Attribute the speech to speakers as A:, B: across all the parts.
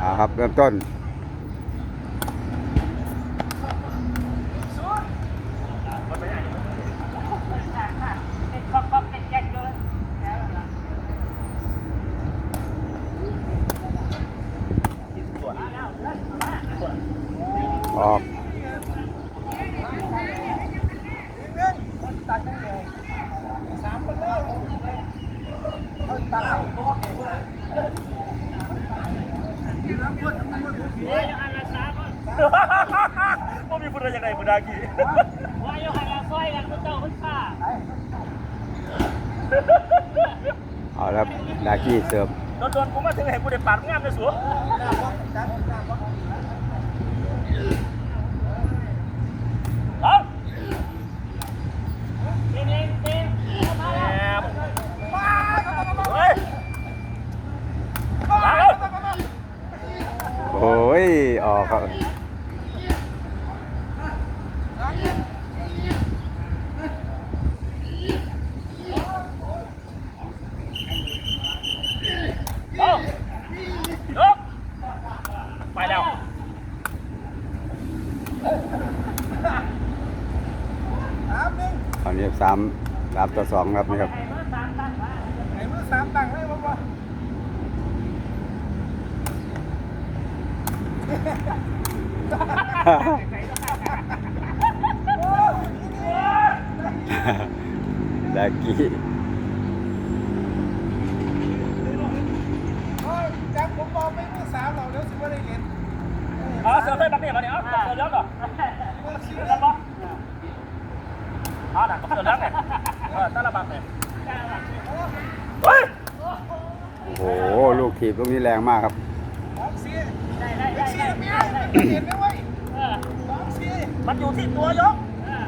A: ครับเริ่มต้น ออก
B: ว่ามีบุญอะไรอย่างไรบุญดากี
C: ว่าอยู่หันละซอยกันพระเจ้าพระข้า
A: เอาแล้วดากี้ เสิร์ฟ
B: โดนโดนผมมาถึงเห็นบุญได้ปาดงามเลยสัวเอา
C: เต็มเต็มเต็มมา
B: แห
C: แล้ว
B: มเฮ้ยมาแล้ว
A: โอ้ย ออกครับ
B: เอายกไปแล้ว
A: ตอนนี้สาม สามต่อสองครับนี่ครับ
B: ไหนมือสามตังให้มาบ่
A: ดากี้
D: จับผมบอกไม่มือสามเราเดี๋ยวสิว่าได้เห็น
B: เอาเสือเต้นแบบนี้ก่อนเนี่ยเอาเสือเลี้ยงก่อน
D: มือสี่
B: เสือเลี้ยงก่อนเอาหนังกับเสือเลี้ยงเนี่ย เออตั้งระบังเนี่ยเฮ้ย
A: โอ้โห ลูกถีบลูกนี้แรงมากครับ
D: สองสี่
C: ได้ได้ได้
D: สี่
C: ได้
D: เมีย
C: ได้
D: เห็นไหมเว้ย
C: เออ
D: สองสี่
B: มันอยู่ที่ตัวยก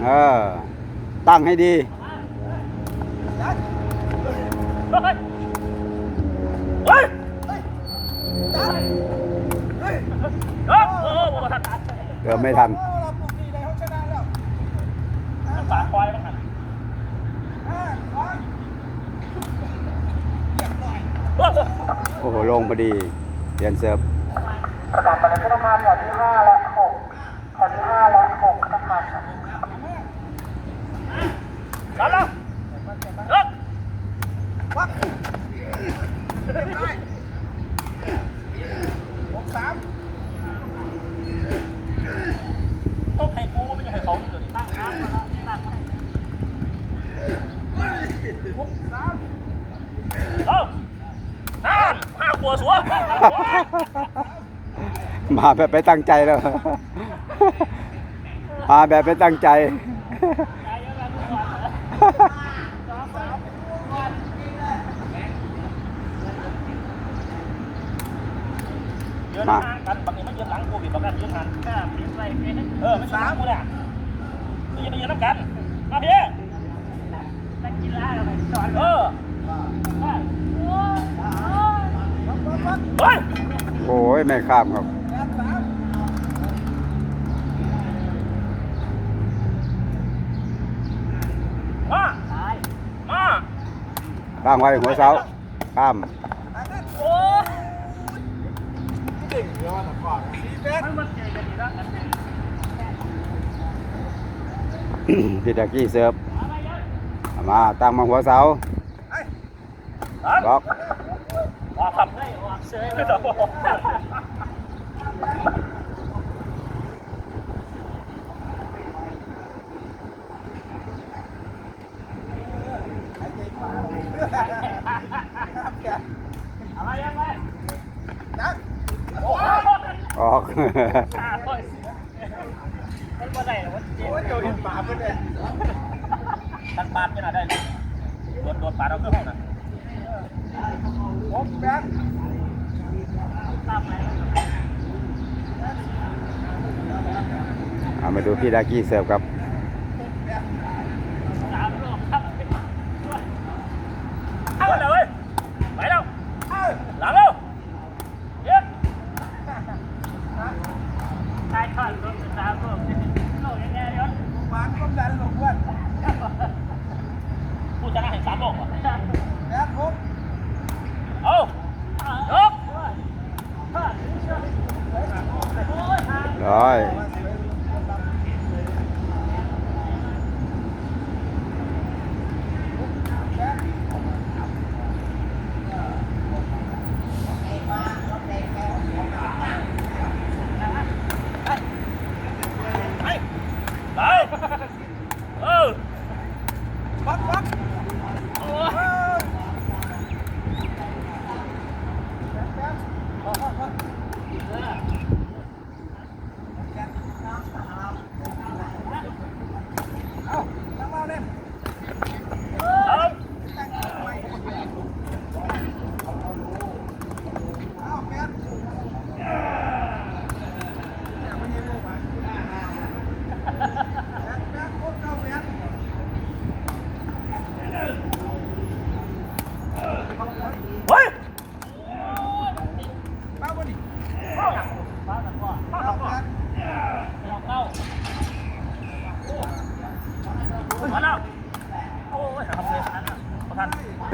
A: เออ ตั้งให้ดี
D: จัด
B: เฮ้ยเฮ้ย
D: จัดเฮ้ย
B: เฮ้ยโอ้โหบ่ทัน
A: เกือบไม่ทัน
D: โอ้เราปลุกดีเลยเขาชนะแล้วห้า
B: ฝาควายมันหัน
D: ห้าสองเรียบร้อย
A: โอ้โห ลงพอดีเปลี่ยนเซิร์ฟ
E: ประกาศเป็นผู้ทำงารแถวที่ห้าและหกแถวที่ห้าและหกนะคะ
B: กับแล้วเฮ้ย
D: วักเรียบร้อยหกสาม
B: ต้องให้กูไม่ใช่ให้เขาเลย
C: ตั้งน้ำมาแล้วตั้งให้
D: หกสาม
B: เอ้าน้ำห้าตัวสัว
A: มาแบบไม่ตั้งใจแล้ว มาแบบไม่ตั้งใจ
C: ใจเยอะกันทุกวันสองสามวัน
B: ยืนห่างกันบางทีมันยืนหลังกูบีบบางกันยืนห่าง
C: ก็พิมพ์ไปเป็น
B: เออไม่สามกูเนี่ยนี่จะไปยืนน้ำกันมาพี่
C: นักกีฬาเราไปสอน
B: เออ
C: ว่าโอ้โอ้
D: วักวักวัก
B: เฮ้ย
A: โอ้ยไม่ข้ามครับ
D: แปดสาม
B: มา
C: ตาย
B: มา
A: ตั้งไว้หัวเสาข้าม
D: อันนั้น
B: โอ้ย
D: เก่งเยอะนะก่อนสี่แปด
C: มันมันเจอกันดีแล้วกันเนี่ย
A: พี่ดากี้เสิร์ฟ
C: เอาไปยัด
A: เอามาตั้งมาหัวเสา
D: ไอ้
B: ตัน
A: ล็อก
B: ออกครับ
C: เฮ้ยออกเสย
B: ไง
C: นั่ง
D: จัด
B: โอ้ย
A: ออก
C: ขาโอ้ยมันบ่ได้หรอกมันเจ็บ
D: โอ้ยเจ้าเห็นปาเพื่อนเลย
B: ตันปาดไม่น่าได้เลยโดนโดนปาดเอาเครื่องห้องน่ะ
D: หกแปด
C: ตามไป
A: เอามาดูพี่ดากี้เสิร์ฟครับ
C: 哎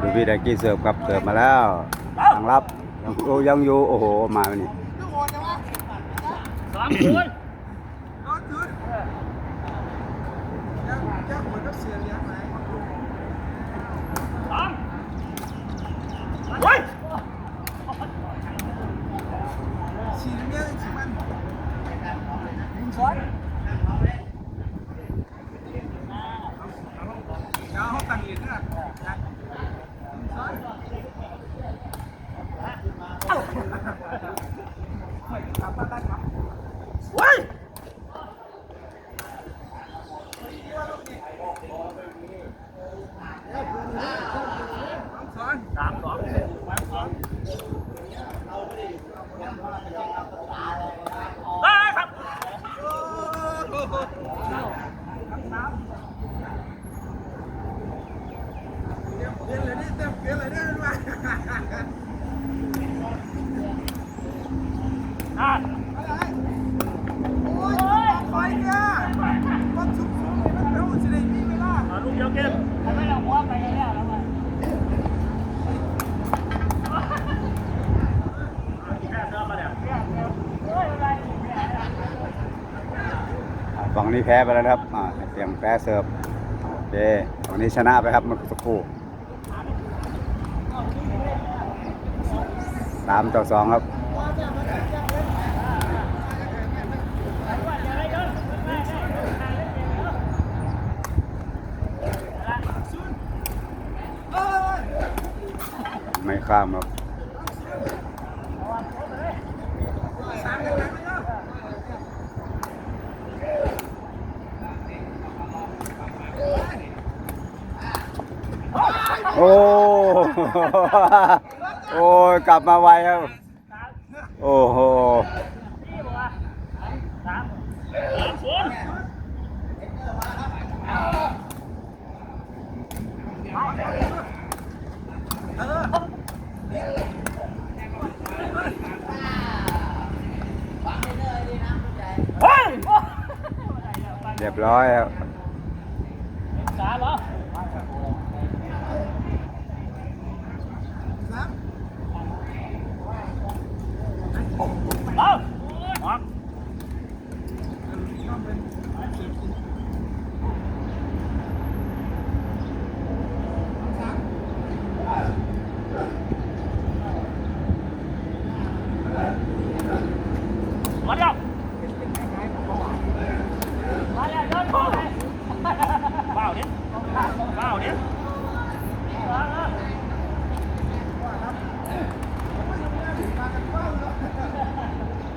C: ดู
D: พี่ดัก
B: กี้เสิ
D: ร์
C: ฟ
A: ครับเสิ
C: ร์
A: ฟมาแล้วทางรับยังอยู่โอ้โหมา
D: เนี่ 干？喂！ นี้
C: แพ้
A: ไปแล้วครับเตรียมแพ้เสิร์ฟโอเควันนี้ชนะไปครับมื่สกูสามต่อสองครับไม่ข้ามครับ โอ้ โอ้ยกลับมาไวครับ โอ้โห
D: เรี
A: ยบร้อย
C: แล้ว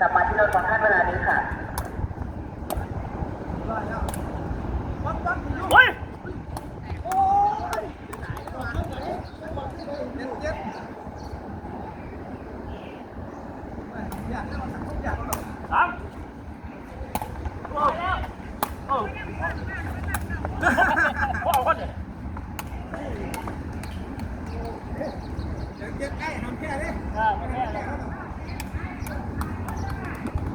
D: ก
C: ลั
E: บมาที่รถของท่านเวลานี้ค่ะ
B: เฮ้ยสามโอ้โอ้พ่อคนเดียว
D: เดี๋ยวเก็
F: บใกล้ทำแค่
D: นี้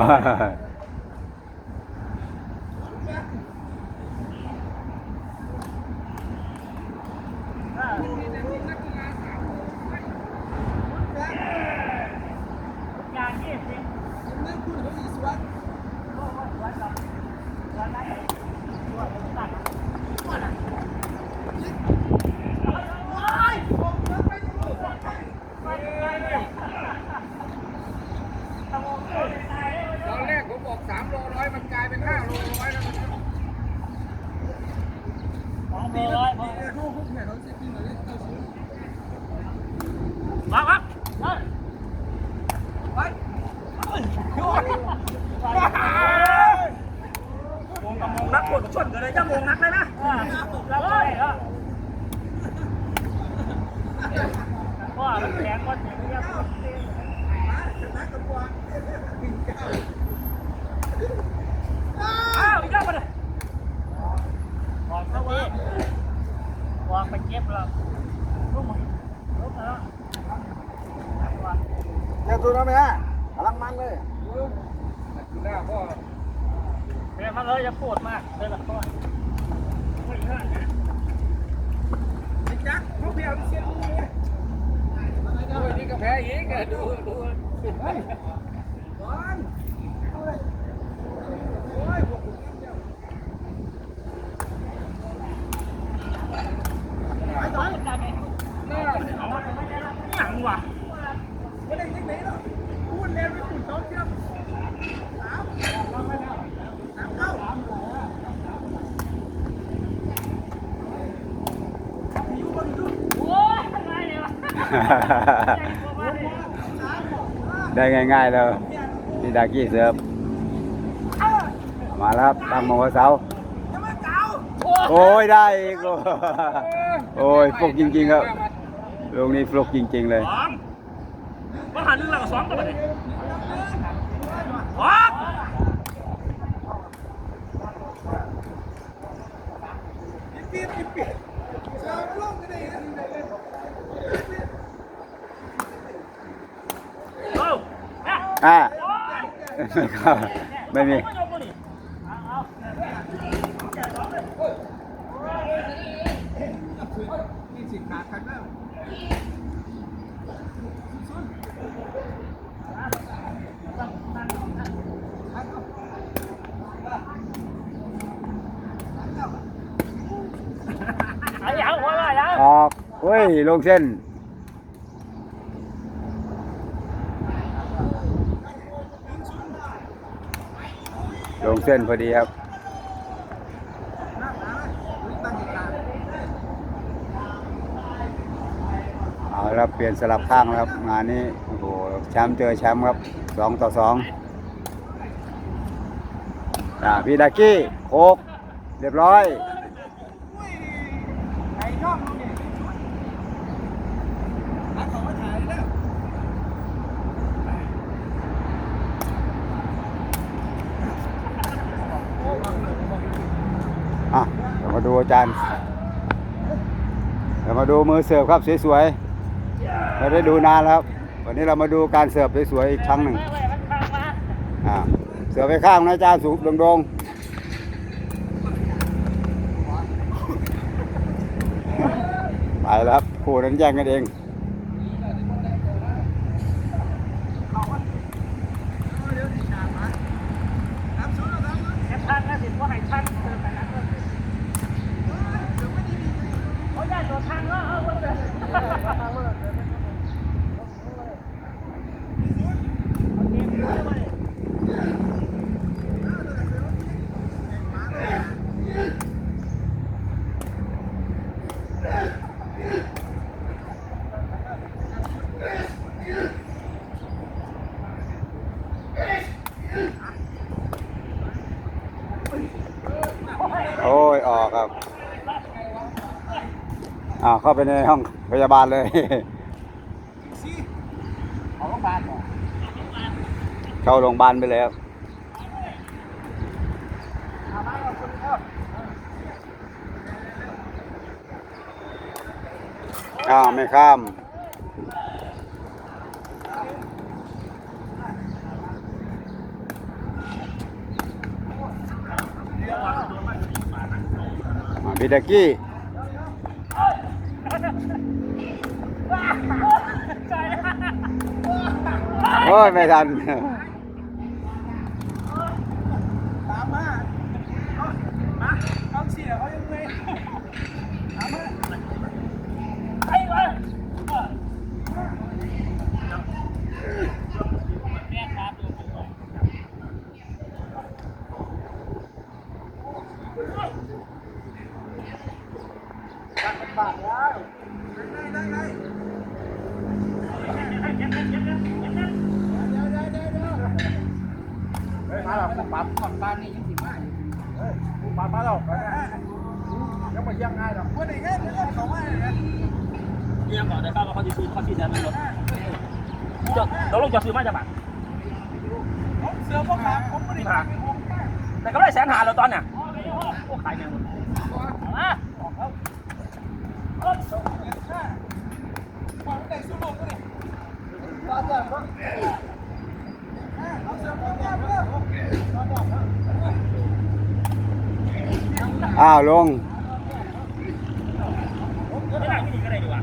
D: Ah.
B: มันเลยจะ
C: ปวดมากเลยละก้อนไม่ลื่อนนะ
D: ไอ้จักเขาเบี้ยวเสียงเลย
F: นี่ก็แพ้อีกดูดู
D: เฮ้ยร้อ
C: น
A: ได้ง่ายๆเลยวนี่ดากี้เสิร์ฟมาแล้วบตั้งมองว่า
D: เสา
A: โอ้ยได้อีกโอ้ยฟลุกจริงๆครับลูกนี้ฟลุกจริง ๆ เลย
B: ว่าหันหลังสองกันเลยอ
D: อก
B: อ่า
A: ไม่มี
B: อ
C: อ
A: กเฮ้ย ลงเส้น ลงเส้นพอดีครับ
D: เรณ์
A: เอาละครับเปลี่ยนสลับข้างแล้วครับ งานนี้ โอ้โหแชมป์เจอแชมป์ครับสองต่อสองอ่าพี่ดากี้โคกเรียบร้อย
D: ไอ้ย่อมเนี่ยนักเขามาถ่ายแล้ว
A: อะเดี๋ยวมาดู อาจารย์เดี๋ยวมาดูมือเสิร์ฟครับสวยๆเราได้ดูนานแล้ววันนี้เรามาดูการเสิร์ฟสวยๆอีกครั้งหนึ่งเสิร์ฟไปข้างนะอาจารย์สูบโดงๆไปแล้วครับคู่นั้นแย่งกันเอง
C: แค่ข้างนะสิว่าให้ข้างเดินไปนั้นก็โอ้ยได้ตัวข้างแล้วเอาเลย
A: โอ้ย ออกครับ อ่าเข้าไปในห้องพยาบาลเลย
C: เอาลูกบาศก์ก่อน
A: เข้าโรงพยาบาลไปเลยครับ
C: เอามาเอาคนเข้า
A: อ้าวไม่ข้ามอ่าบิดากี้ โอ้ยไม่ทัน
D: ตามมาเอามาเอาเสียเขายังไงตามมา
C: ไอ้เลย
D: ได้ได้ได้เฮ้ยมาแล้วปั๊บปั๊บปั๊บนี่ยังสิมาอยู่เฮ้ยปั๊บมาแล้วไปยังมายังไงหรอกวันไหนกันเดี๋ยวเขามาเลยนะ
B: เยี่ยมก่อนได้ข้าวเขาที่ซื้อเขาที่แทนไม่ลดจะเราลง จะซื้อมาจากบ้าน
D: ผมเสือพวกขามผมไม่ได้ขายผม
B: แต่ก็ได้แสนหาแล้วตอนเนี่ยโอ้ขายเงิน
C: มา
D: ผมได้สู้ลงก็ได้ตอนเดิมก็เอาเสือพวกขามเร็ว
A: อ้าวลง
B: ไม่ได้ไม่ดีก็ได้ดีกว่า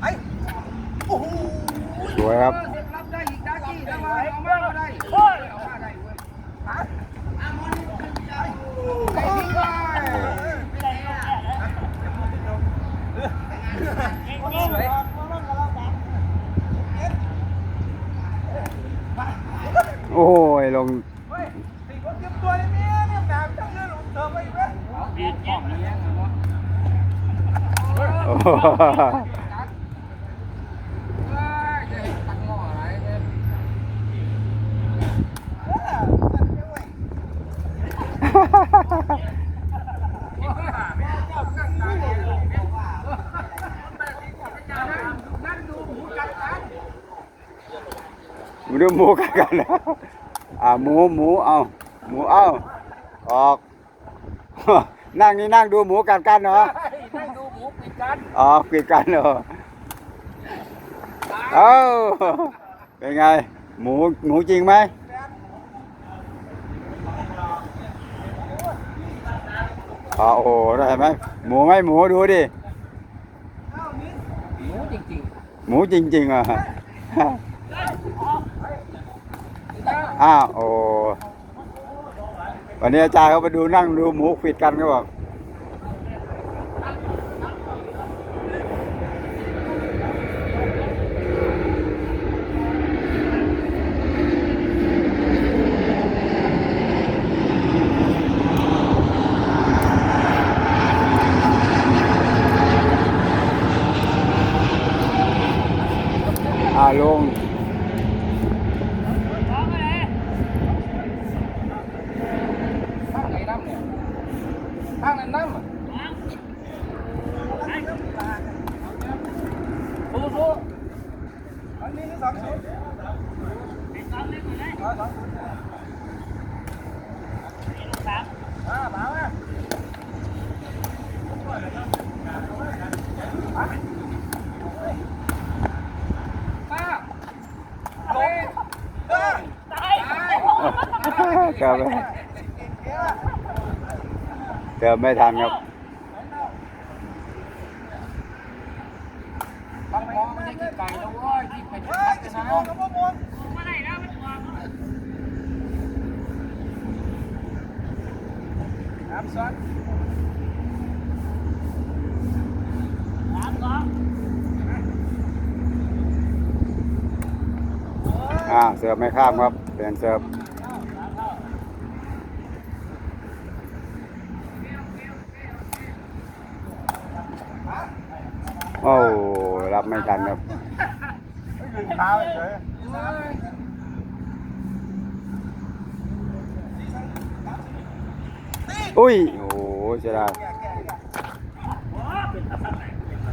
D: ไอ้โอ้โห
A: สวยครับ
F: รับได้อีกได้กี่ได้มาเอามาได้
C: โอ้ย
F: เอามาได้เว้ยไอ้ที่ว่า
D: สวย
A: โอ้ย ลง
D: เฮ้ยสี่คนเตรียมตัวเลยเนี่ยเนี่ยหนามจังเลยหลงเธอไปไหม
B: ดีห้องนี้
A: โอ้โห
F: จะเห็นตังหม้ออะไรเนี่ย
D: นั่นดูหมูกัดกัน
A: มา ดูหมูกันกันนะอ่าหมูหมูเอาหมูเอาออก นั่งนี่นั่งดูหมูกัดกันเหรอ
F: นั่งดูหมูปิดกัน
A: อ๋อปิดกันเหรอเอ้าเป็นไง หมูหมูจริงไหมอ๋อโอ้โหได้ไหมหมูไหมหมูดูดิ
F: หมูจริง
A: หมูจริงๆอะ อ้าวโอ้วันนี้อาจารย์เขาไปดูนั่งดูหมูขวิดกันเขาบอกอ่าลง
F: ๆข้างไหนน้ำเนี่ยข้างนั้นน้ำสู้สู้
D: อันนี้นี่สองชุดอ่ามาไหม
F: ป้า
D: ลงเออ
A: เกือบเกือบไม่ทันครับ
F: บางมองไม่ใช่ขี้ไก่แล้วเว้ยที่ไปจุด
D: เฮ้
F: พั
D: ย
F: ก
D: จะ
F: กัน
D: สิ
F: นะ
D: ลงกับพวกมึง
C: ไม่ได้แล้วมันวาง
D: น้ำซ้อน
C: สามสอง
A: อ่าเสิร์ฟไม่ข้ามครับเปลี่ยนเสิร์ฟโอ้รับไม่ทัน ครับ
D: ไม่ยืนเท้าเฉย
A: อุ้ย โอ้โหเสียดาย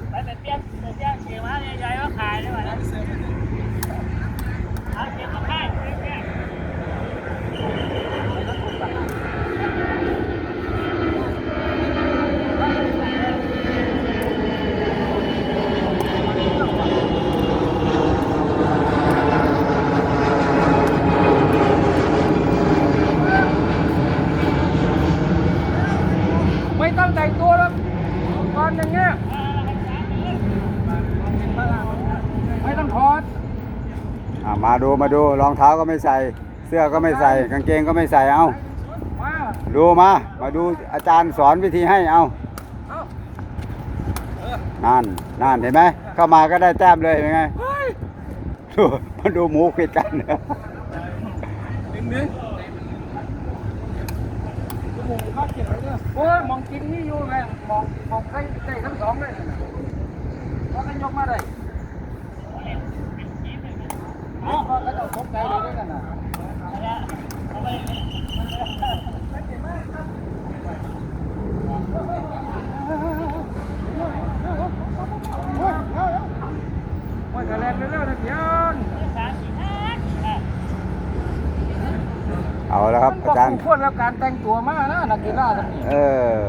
C: ไปไปเปลี่ยนไปเปลี่ยนเสียมาเนี่ยยายว่าขายได้ไหมนะเอาเก็บมาให้เปลี่ยน
F: ไม่ต้องแต่งตัวแล้วตอนอย่างเงี้ยไม่ต้องถอด
A: อ่า มาดูมาดูรองเท้าก็ไม่ใส่ เสื้อก็ไม่ใส่ กางเกงก็ไม่ใส่เอา
F: มา
A: ดูมา มาดูอาจารย์สอนวิธีให้เอานั่นนั่นเห็นไหมเข้ามาก็ได้แต้มเลยเป็นไงดูมาดูหมูขิดกัน
F: โอ้ยมองกินนี่อยู่ไงมองมองใครได้ทั้งสองเลยเพราะกันยกมาได้เพราะเขาจะตกใจเลยด้วยกันนะ โอ้ยกระแลน เร็วๆนะเพียน
C: สามสี่ห้าอะ
A: เอาแล้วครับอาจารย์
F: มันควรแล้วการแต่งตัวมานะนักกีฬาทั้งนี้
A: เออ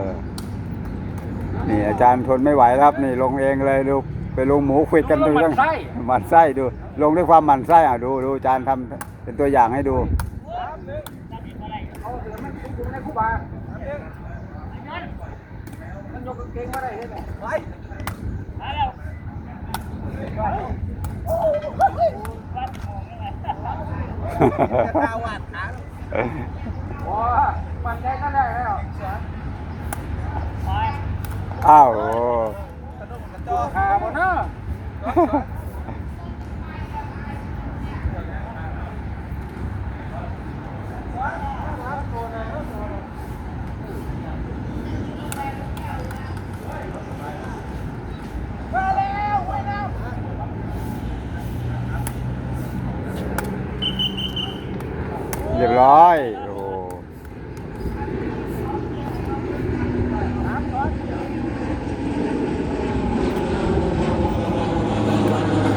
A: นี่อาจารย์ทนไม่ไหวแล้วครับ นี่ลงเองเลยดูไปลงหมูขวิดกันดูทั้งหมันไส้ดู ลงด้วยความหมันไส้อะดูดูอาจารย์ทำเป็นตัวอย่างให้ดู
F: เอาเสือ เรียบร้อยกกาง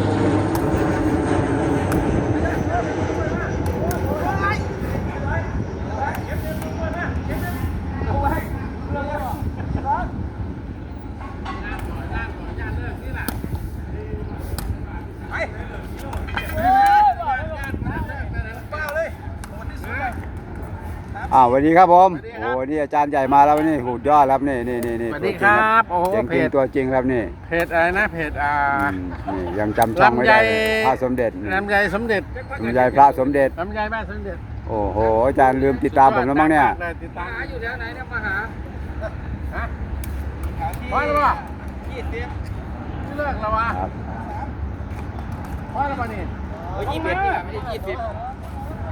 F: เกงมาได้เห็นไหม
D: ไป
C: มาแล้ว
D: จะตาวาดขา
F: โอ้มันได้ก็ได้แล้ว
C: ไป
A: อ้าวโอ้
D: จอ
F: ขาบ่เนาะ
A: เรียบร้อยโอ้โหอ้าวสวัสดีครับผมโอ้นี่อาจารย์ใหญ่มาแล้วนี่หูยอดครับนี่นี่นี่นี่
D: สวัสดีครับโอ้โห
A: เจ๋ง
D: เพ
A: จริง
D: จ
A: ตัวจริงครับนี่
D: เพจอะไรนะเพจอ่า
A: อืมนี่ยังจำช่องไม่ได้เลย
D: ลำไย
A: พระสมเด็จนี่
D: ลำไยสมเด็จ
A: ลำไยพระสมเด็จ
D: ลำไยบ้านสมเด็จ
A: โอ้โหอาจารย์ลืมติดตามผมแล้วมั้งเนี่ย
D: ได้ติดตาม
F: หาอยู่แถวไหนเนี่ยมาหา
D: ฮะพอแล้วป่ะยี่สิบเลิกแล้ววะ
A: ครับ
D: พอแล้วป่ะนี่
F: เออยี่สิบเอ็ดนี่แหละไม่ใช่ยี่สิบ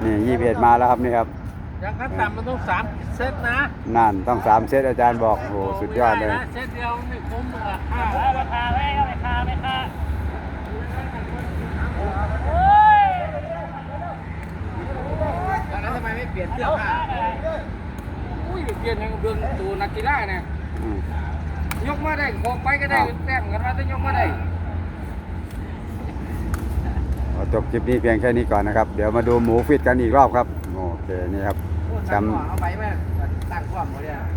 A: นี่ยี่สิบเอ็ดมาแล้วครับนี่ครับ
D: ยังขั้นต่ำมันต้องสามเซตนะ
A: นั่นต้องสามเซตอาจารย์บอกโอ้โหสุดยอดเลย
D: ไม่ไนะเซตเดียวไม่คุ้มหรอกอะ
B: ราคาไม่ราคาไม่ค่า
F: แล้วทำไมไม่เปลี่ยนเสื้อผ้าอุ้ยเปลี่ยนยังเดินดูนักกีฬาเนี่ย
A: อืม
F: ยกมาได้โคไปก็ได้
A: อ้าว
F: แต้มกันมาต้องยกมาได้
A: ขอจบคลิปนี้เพียงแค่นี้ก่อนนะครับ เดี๋ยวมาดูหมูฟิตกันอีกรอบครับ โอเคนี่ครับ แชมป์
F: เอาไปไหมตั้งกล้องเขาเนี่ย